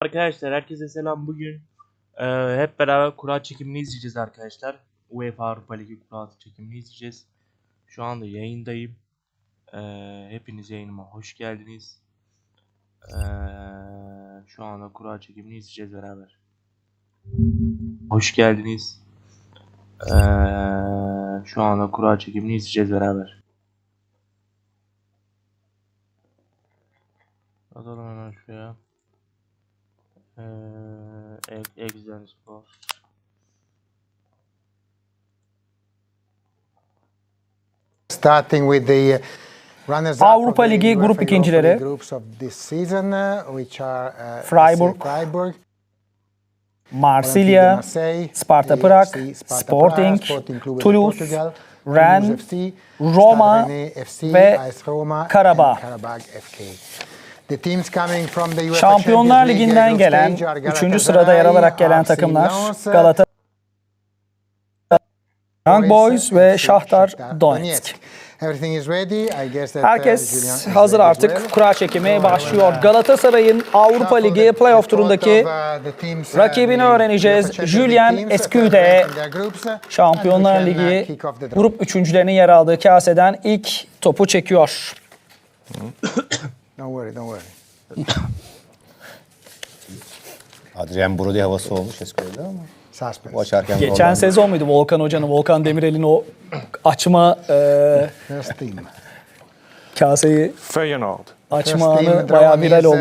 Arkadaşlar herkese selam. Bugün e, hep beraber kura çekimini izleyeceğiz arkadaşlar. UEFA Avrupa Ligi kura çekimini izleyeceğiz. Şu anda yayındayım. E, hepiniz yayınıma hoş geldiniz. E, şu anda kura çekimini izleyeceğiz beraber. Hoş geldiniz. E, şu anda kura çekimini izleyeceğiz beraber. Atalım hemen şuraya. Eee Exen Spor. Starting with the runners Avrupa Ligi grup ikincileri. groups of this season, uh, which are uh, Freiburg, Freiburg, Marsilya, Marseille, Sparta Prag, Sporting, Toulouse, Rennes, Roma ve Karabağ. Karabağ FK. The teams coming from the UEFA Şampiyonlar Champions League Ligi'nden gelen stage are 3. Galatasaray, sırada yer alarak gelen takımlar Galatasaray, Young Boys ve Shakhtar Donetsk. Everything is ready. I guess that, uh, Herkes hazır artık. Kura çekimi başlıyor. Galatasaray'ın Avrupa Ligi playoff turundaki rakibini öğreneceğiz. Julien Escude, Şampiyonlar Ligi grup üçüncülerinin yer aldığı kaseden ilk topu çekiyor. Don't worry, don't worry. Adrian Brody havası olmuş Esco'da ama Suspense. bu açarken Geçen zorlandı. sezon muydu Volkan Hoca'nın, Volkan Demirel'in o açma e, First team. kaseyi Feyenoord. açma First team anı bayağı viral oldu.